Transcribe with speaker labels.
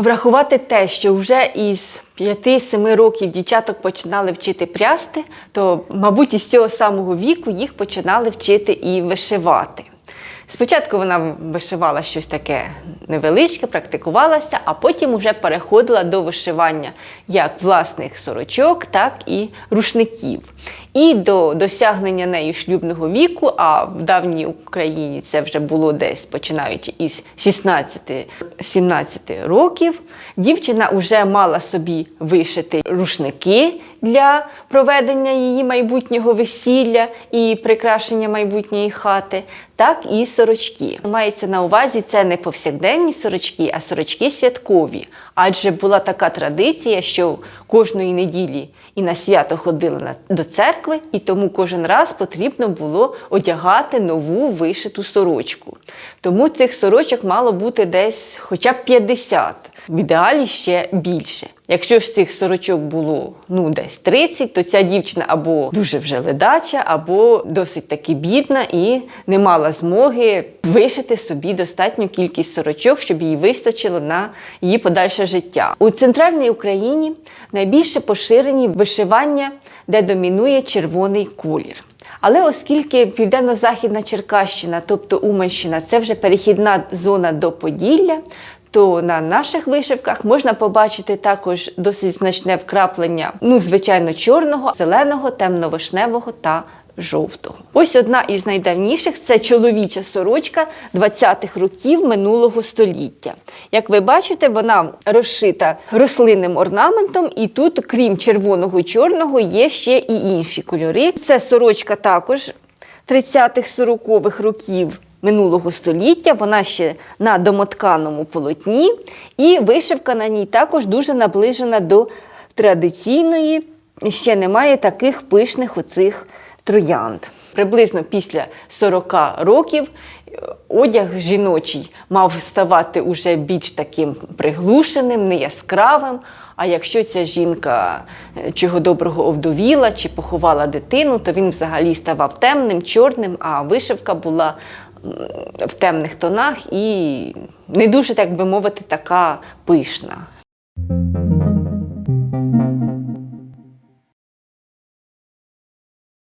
Speaker 1: Врахувати те, що вже із 5-7 років дівчаток починали вчити прясти, то, мабуть, із цього самого віку їх починали вчити і вишивати. Спочатку вона вишивала щось таке невеличке, практикувалася, а потім вже переходила до вишивання як власних сорочок, так і рушників. І до досягнення нею шлюбного віку, а в давній Україні це вже було десь починаючи із 16-17 років, дівчина вже мала собі вишити рушники для проведення її майбутнього весілля і прикрашення майбутньої хати, так і сорочки. Мається на увазі це не повсякденні сорочки, а сорочки святкові. Адже була така традиція, що кожної неділі і на свято ходили до церкви, і тому кожен раз потрібно було одягати нову вишиту сорочку. Тому цих сорочок мало бути десь хоча б 50, в ідеалі ще більше. Якщо ж цих сорочок було ну десь 30, то ця дівчина або дуже вже ледача, або досить таки бідна і не мала змоги вишити собі достатню кількість сорочок, щоб їй вистачило на її подальше життя. У центральній Україні найбільше поширені вишивання, де домінує червоний колір. Але оскільки південно-західна Черкащина, тобто Уманщина, це вже перехідна зона до Поділля, то на наших вишивках можна побачити також досить значне вкраплення, ну, звичайно, чорного, зеленого, темно-вишневого та жовтого. Ось одна із найдавніших це чоловіча сорочка 20-х років минулого століття. Як ви бачите, вона розшита рослинним орнаментом, і тут, крім червоного чорного, є ще і інші кольори. Це сорочка також 30-х-40-х років минулого століття. Вона ще на домотканому полотні, і вишивка на ній також дуже наближена до традиційної. Ще немає таких пишних оцих троянд. Приблизно після 40 років е, одяг жіночий мав ставати уже більш таким приглушеним, неяскравим. А якщо ця жінка е, чого доброго овдовіла чи поховала дитину, то він взагалі ставав темним, чорним, а вишивка була в темних тонах і не дуже, так би мовити, така пишна.